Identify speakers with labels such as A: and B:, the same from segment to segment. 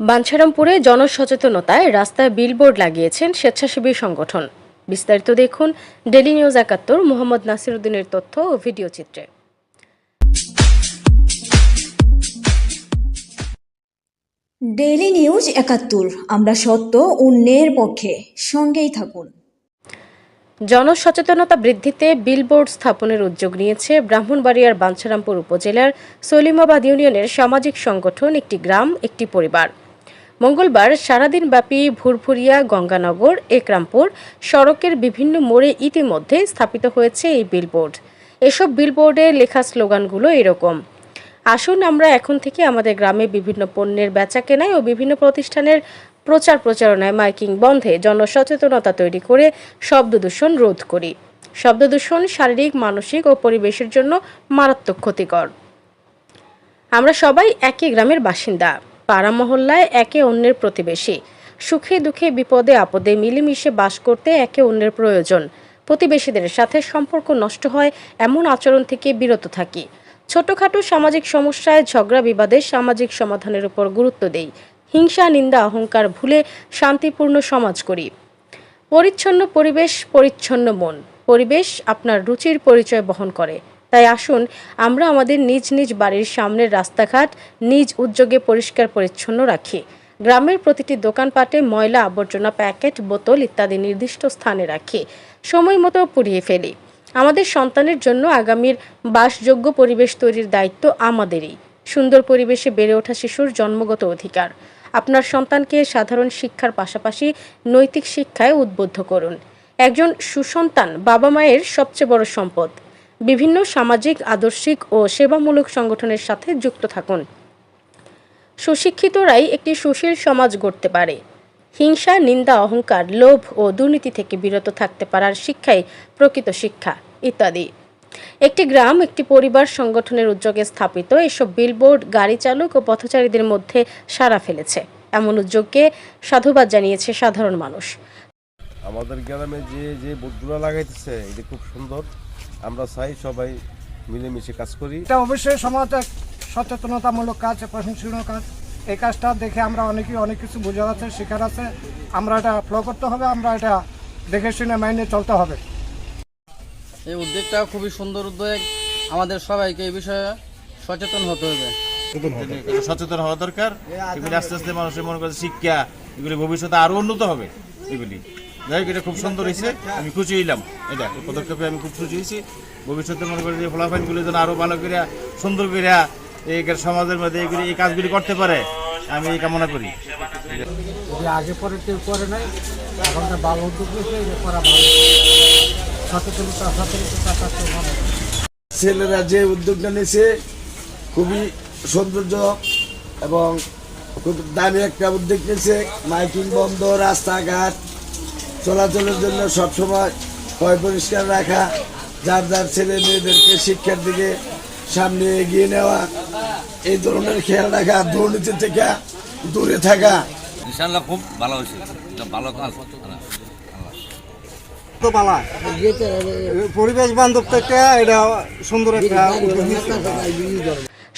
A: বাঞ্ছারামপুরে জনসচেতনতায় রাস্তায় বিলবোর্ড লাগিয়েছেন স্বেচ্ছাসেবী সংগঠন। বিস্তারিত দেখুন ডেলি নিউজ একাত্তর মোহাম্মদ নাসিরুদ্দিনের তথ্য ও ভিডিও চিত্রে।
B: ডেইলি নিউজ একাত্তর আমরা সত্য অন্যের পক্ষে সঙ্গেই থাকুন।
A: জনসচেতনতা বৃদ্ধিতে বিলবোর্ড স্থাপনের উদ্যোগ নিয়েছে ব্রাহ্মণবাড়িয়ার বাঞ্ছারামপুর উপজেলার সলিমাবাদ ইউনিয়নের সামাজিক সংগঠন একটি গ্রাম একটি পরিবার। মঙ্গলবার সারাদিনব্যাপী ভুরভুরিয়া, গঙ্গানগর, একরামপুর সড়কের বিভিন্ন মোড়ে ইতিমধ্যে স্থাপিত হয়েছে এই বিলবোর্ড এসব বিলবোর্ডে লেখা স্লোগানগুলো এরকম, আসুন আমরা এখন থেকে আমাদের গ্রামে বিভিন্ন পণ্যের বেচা কেনায় ও বিভিন্ন প্রতিষ্ঠানের প্রচার প্রচারণায় মাইকিং বন্ধে জনসচেতনতা তৈরি করে শব্দ দূষণ রোধ করি। শব্দ দূষণ শারীরিক, মানসিক ও পরিবেশের জন্য মারাত্মক ক্ষতিকর। আমরা সবাই একই গ্রামের বাসিন্দা। পাড়া মহল্লায় একে অন্যের প্রতিবেশী। সুখে দুঃখে বিপদে আপদে মিলেমিশে বাস করতে একে অন্যের প্রয়োজন। প্রতিবেশীদের সাথে সম্পর্ক নষ্ট হয় এমন আচরণ থেকে বিরত থাকি। ছোটখাটো সামাজিক সমস্যায় ঝগড়া বিবাদে সামাজিক সমাধানের উপর গুরুত্ব দেই। হিংসা, নিন্দা, অহংকার ভুলে শান্তিপূর্ণ সমাজ করি। পরিচ্ছন্ন পরিবেশ, পরিচ্ছন্ন মন। পরিবেশ আপনার রুচির পরিচয় বহন করে। তাই আসুন, আমরা আমাদের নিজ নিজ বাড়ির সামনের রাস্তাঘাট নিজ উদ্যোগে পরিষ্কার পরিচ্ছন্ন রাখি। গ্রামের প্রতিটি দোকানপাটে ময়লা আবর্জনা প্যাকেট, বোতল ইত্যাদি নির্দিষ্ট স্থানে রাখি। সময় মতো পুড়িয়ে ফেলি। আমাদের সন্তানের জন্য আগামীর বাসযোগ্য পরিবেশ তৈরির দায়িত্ব আমাদেরই। সুন্দর পরিবেশে বেড়ে ওঠা শিশুর জন্মগত অধিকার। আপনার সন্তানকে সাধারণ শিক্ষার পাশাপাশি নৈতিক শিক্ষায় উদ্বুদ্ধ করুন। একজন সুসন্তান বাবা মায়ের সবচেয়ে বড় সম্পদ। বিভিন্ন সামাজিক, আদর্শিক ও সেবামূলক সংগঠনের সাথে যুক্ত থাকুন। সুশিক্ষিতরাই একটি সুশীল সমাজ গড়তে পারে। হিংসা, নিন্দা, অহংকার, লোভ ও দুর্নীতি থেকে বিরত থাকতে পারার শিক্ষাই প্রকৃত শিক্ষা, ইত্যাদি। একটি গ্রাম, একটি পরিবার সংগঠনের উদ্যোগে স্থাপিত এসব বিলবোর্ড গাড়ি চালক ও পথচারীদের মধ্যে সাড়া ফেলেছে। এমন উদ্যোগকে সাধুবাদ জানিয়েছে সাধারণ মানুষ।
C: আমাদের গ্রামে যে যে বুটগুলো লাগাইতেছে এটা খুব সুন্দর। আমরা চাই সবাই মিলেমিশে কাজ করি।
D: এটা অবশ্যই সমাজ এক সচেতনতামূলক কাজ প্রশংসনীয় কাজ। এই কাজটা দেখে আমরা অনেকেই অনেক কিছু বোঝার আছে শেখার আছে। আমরা এটা ফলো করতে হবে আমরা এটা দেখে শুনে মাইনে চলতে হবে।
E: এই উদ্যোগটা খুবই সুন্দর উদ্যোগ। আমাদের সবাইকে এই বিষয়ে সচেতন হতে হবে।
F: সচেতন হওয়া দরকার। এগুলি আস্তে আস্তে মানুষের মনে করে শিক্ষা এগুলি ভবিষ্যতে আরও উন্নত হবে। এগুলি। যাই হোক এটা খুব সুন্দর হয়েছে। আমি খুশি হইলাম। এটা এই পদক্ষেপে আমি খুব খুশি হয়েছি। ভবিষ্যতে মনে করি যে ফলাফলগুলি যেন আরও ভালো করে সুন্দর করে এই সমাজের মধ্যে এগুলি এই কাজগুলি করতে পারে আমি এই কামনা করি।
D: আগে পরে কেউ করে নাই এখন ভালো উদ্যোগ নিয়েছে এটা করা ভালো। সচেতনতা সচেতনতা ভালো।
G: ছেলেরা যে উদ্যোগটা নিয়েছে খুবই সৌন্দর্য এবং খুব দামি একটা উদ্যোগ নিয়েছে। মাইকিং বন্ধ রাস্তাঘাট চলাচলের জন্য সবসময় পয় পরিষ্কার রাখা যার যার ছেলে মেয়েদেরকে শিক্ষার দিকে সামনে এগিয়ে নেওয়া এই ধরনের খেয়াল রাখা দুর্নীতি থেকে দূরে থাকা।
H: ইনশাল্লাহ খুব ভালো হয়েছে। ভালো কাজ।
D: তো পালা পরিবেশ বান্ধব থেকে এটা সুন্দর একটা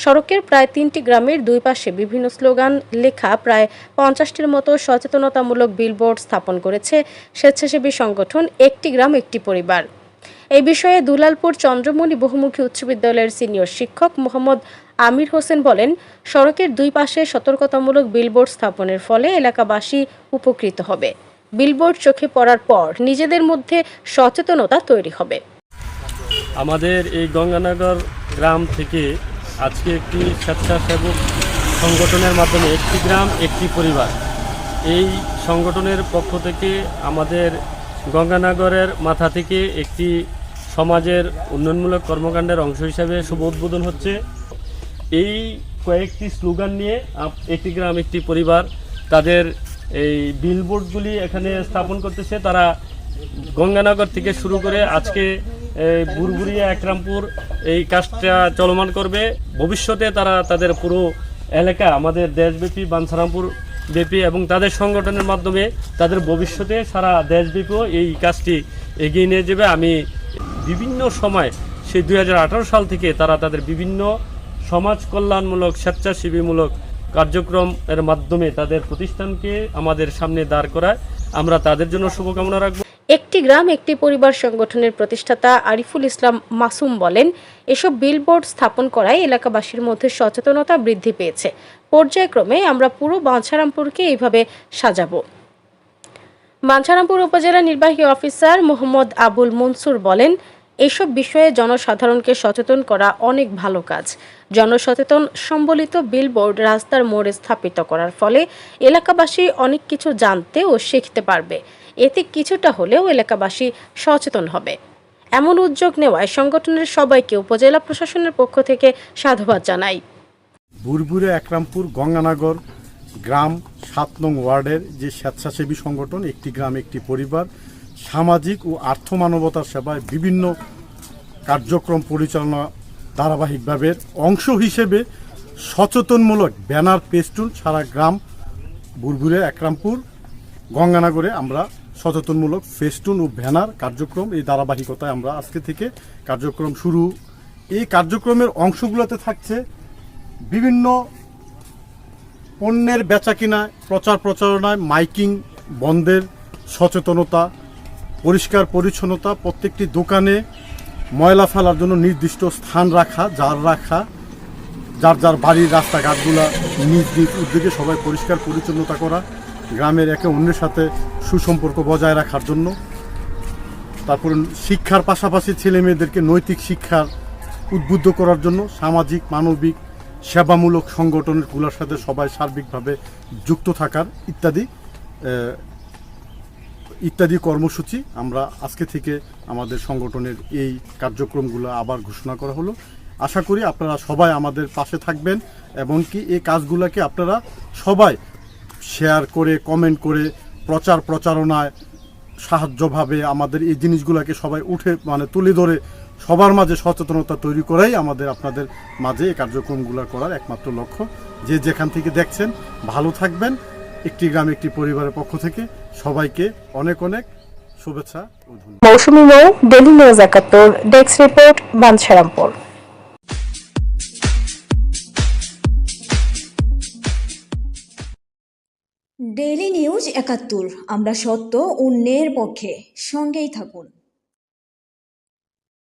A: সড়কের প্রায় তিনটি গ্রামের দুই পাশে বিভিন্ন স্লোগান লেখা প্রায় পঞ্চাশটির মতো সচেতনতামূলক বিলবোর্ড স্থাপন করেছে স্বেচ্ছাসেবী সংগঠন একটি গ্রাম, একটি পরিবার। এই বিষয়ে দুলালপুর চন্দ্রমণি বহুমুখী উচ্চ বিদ্যালয়ের সিনিয়র শিক্ষক মোহাম্মদ আমির হোসেন বলেন, সড়কের দুই পাশে সতর্কতামূলক বিলবোর্ড স্থাপনের ফলে এলাকাবাসী উপকৃত হবে। বিলবোর্ড চোখে পড়ার পর নিজেদের মধ্যে সচেতনতা তৈরি হবে।
I: আমাদের এই গঙ্গানগর গ্রাম থেকে আজকে একটি স্বেচ্ছাসেবক সংগঠনের মাধ্যমে একটি গ্রাম, একটি পরিবার। এই সংগঠনের পক্ষ থেকে আমাদের গঙ্গানগরের মাথা থেকে একটি সমাজের উন্নয়নমূলক কর্মকাণ্ডের অংশ হিসাবে শুভ উদ্বোধন হচ্ছে। এই কয়েকটি স্লোগান নিয়ে একটি গ্রাম, একটি পরিবার তাদের এই বিলবোর্ডগুলি এখানে স্থাপন করতেছে। তারা গঙ্গানগর থেকে শুরু করে আজকে এই বুরবুরিয়া একরামপুর এই কাজটা চলমান করবে। ভবিষ্যতে তারা তাদের পুরো এলাকা, আমাদের দেশব্যাপী, বাঞ্ছারামপুর ব্যাপী এবং তাদের সংগঠনের মাধ্যমে তাদের ভবিষ্যতে সারা দেশব্যাপীও এই কাজটি এগিয়ে নিয়ে যাবে। আমি বিভিন্ন সময় সেই দু হাজার আঠারো সাল থেকে তারা তাদের বিভিন্ন সমাজ কল্যাণমূলক স্বেচ্ছাসেবীমূলক কার্যক্রমের মাধ্যমে তাদের প্রতিষ্ঠানকে আমাদের সামনে দাঁড় করায়। আমরা তাদের জন্য শুভকামনা রাখব।
A: একটি গ্রাম, একটি পরিবার সংগঠনের প্রতিষ্ঠাতা আরিফুল ইসলাম মাসুম বলেন, এসব বিলবোর্ড স্থাপন করায় এলাকাবাসীর মধ্যে সচেতনতা বৃদ্ধি পেয়েছে। পর্যায়ক্রমে আমরা পুরো বাঞ্ছারামপুরকে এইভাবে সাজাবো। বাঞ্ছারামপুর উপজেলা নির্বাহী অফিসার মোহাম্মদ আবুল মনসুর বলেন, এসব বিষয়ে জনসাধারণকে সচেতন করা অনেক ভালো কাজ। জনসচেতন সম্বলিত বিলবোর্ড রাস্তার মোড়ে স্থাপিত করার ফলে এলাকাবাসী অনেক কিছু জানতে ও শিখতে পারবে। এতে কিছুটা হলেও এলাকাবাসী সচেতন হবে। এমন উদ্যোগ নেওয়ায় সংগঠনের সবাইকে উপজেলা প্রশাসনের পক্ষ থেকে সাধুবাদ জানাই।
J: বুরবুরে একরামপুর গঙ্গানগর গ্রাম সাত নং ওয়ার্ডের যে স্বেচ্ছাসেবী সংগঠন, একটি গ্রাম, একটি পরিবার, সামাজিক ও আর্থ মানবতার সেবায় বিভিন্ন কার্যক্রম পরিচালনা ধারাবাহিকভাবে অংশ হিসেবে সচেতনমূলক ব্যানার পেস্টুন সারা গ্রাম বুরবুরে একরামপুর গঙ্গানগরে আমরা সচেতনমূলক ফেস্টুন ও ব্যানার কার্যক্রম এই ধারাবাহিকতায় আমরা আজকে থেকে কার্যক্রম শুরু। এই কার্যক্রমের অংশগুলোতে থাকছে বিভিন্ন পণ্যের বেচাকিনা প্রচার প্রচারণায় মাইকিং, বন্ধের সচেতনতা, পরিষ্কার পরিচ্ছন্নতা, প্রত্যেকটি দোকানে ময়লা ফেলার জন্য নির্দিষ্ট স্থান রাখা, জার রাখা, যার যার বাড়ির রাস্তাঘাটগুলা নিজ নিজ উদ্যোগে সবাই পরিষ্কার পরিচ্ছন্নতা করা গ্রামের একে অন্যের সাথে সুসম্পর্ক বজায় রাখার জন্য। তারপর শিক্ষার পাশাপাশি ছেলে মেয়েদেরকে নৈতিক শিক্ষার উদ্বুদ্ধ করার জন্য সামাজিক, মানবিক, সেবামূলক সংগঠনেরগুলোর সাথে সবাই সার্বিকভাবে যুক্ত থাকার ইত্যাদি ইত্যাদি কর্মসূচি আমরা আজকে থেকে আমাদের সংগঠনের এই কার্যক্রমগুলো আবার ঘোষণা করা হলো। আশা করি আপনারা সবাই আমাদের পাশে থাকবেন, এমনকি এই কাজগুলোকে আপনারা সবাই শেয়ার করে কমেন্ট করে প্রচার প্রচারণায় সাহায্যভাবে আমাদের এই জিনিসগুলোকে সবাই উঠে মানে তুলে ধরে, সবার মাঝে সচেতনতা তৈরি করাই আমাদের, আপনাদের মাঝে এই কার্যক্রমগুলো করার একমাত্র লক্ষ্য। যে যেখান থেকে দেখছেন, ভালো থাকবেন। একটি গ্রাম, একটি পরিবারের পক্ষ থেকে সবাইকে অনেক অনেক শুভেচ্ছা
A: Mousumi Mou daily news Ekattor, desk report, Bancharampur.
B: Daily news Ekattor আমরা সত্য অন্যের পক্ষে সঙ্গেই থাকুন।